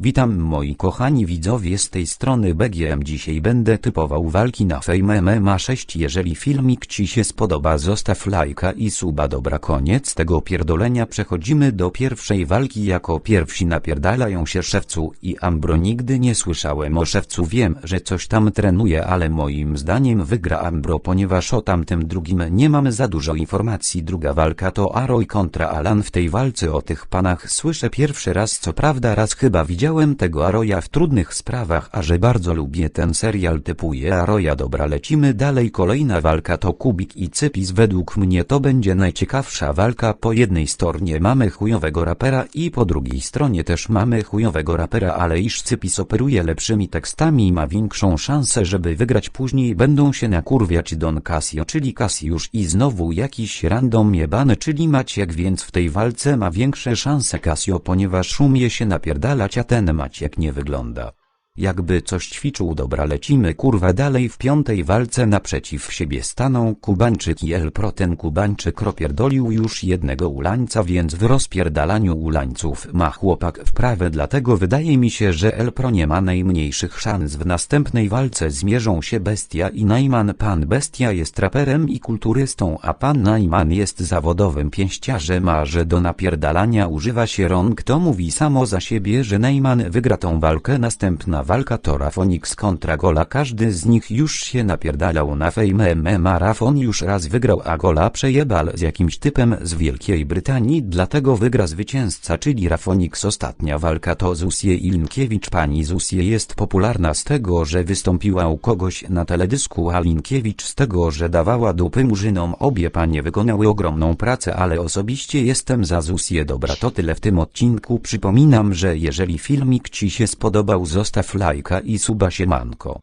Witam moi kochani widzowie z tej strony BGM dzisiaj będę typował walki na Fame MMA 6 jeżeli filmik ci się spodoba zostaw lajka i suba. Dobra koniec tego pierdolenia. Przechodzimy do pierwszej walki. Jako pierwsi napierdalają się Szewcu i Ambro. Nigdy nie słyszałem o Szewcu. Wiem że coś tam trenuje ale moim zdaniem wygra Ambro ponieważ o tamtym drugim nie mamy za dużo informacji. Druga walka to Aroy kontra Alan. W tej walce o tych panach słyszę pierwszy raz. Co prawda raz chyba widziałem tego Aroya w trudnych sprawach, a że bardzo lubię ten serial typuje Aroya dobra lecimy dalej. Kolejna walka to Kubik i Cypis. Według mnie to będzie najciekawsza walka. Po jednej stronie mamy chujowego rapera i po drugiej stronie też mamy chujowego rapera ale iż Cypis operuje lepszymi tekstami ma większą szansę żeby wygrać później będą się nakurwiać Don Casio czyli Cassiusz i znowu jakiś random jebany czyli Maciek więc w tej walce ma większe szanse Casio ponieważ umie się napierdalać a ten Maciek nie wygląda. Jakby coś ćwiczył dobra lecimy kurwa dalej w piątej walce naprzeciw siebie staną Kubańczyk i El Pro ten Kubańczyk ropierdolił już jednego ulańca więc w rozpierdalaniu ulańców ma chłopak wprawę dlatego wydaje mi się że El Pro nie ma najmniejszych szans. W następnej walce zmierzą się Bestia i Najman. Pan Bestia jest raperem i kulturystą a pan Najman jest zawodowym pięściarzem. A że do napierdalania używa się rąk to mówi samo za siebie że Najman wygra tą walkę. Następna walka to Rafonix kontra Gola. Każdy z nich już się napierdalał na Fame MMA Rafon już raz wygrał a Gola przejebal z jakimś typem z Wielkiej Brytanii. Dlatego wygra zwycięzca czyli Rafonix ostatnia walka to Zusie Ilinkiewicz pani Zusie jest popularna z tego że wystąpiła u kogoś na teledysku a Linkiewicz z tego że dawała dupy murzynom. Obie panie wykonały ogromną pracę ale osobiście jestem za Zusie. Dobra to tyle w tym odcinku. Przypominam że jeżeli filmik ci się spodobał zostaw lajka i suba siemanko.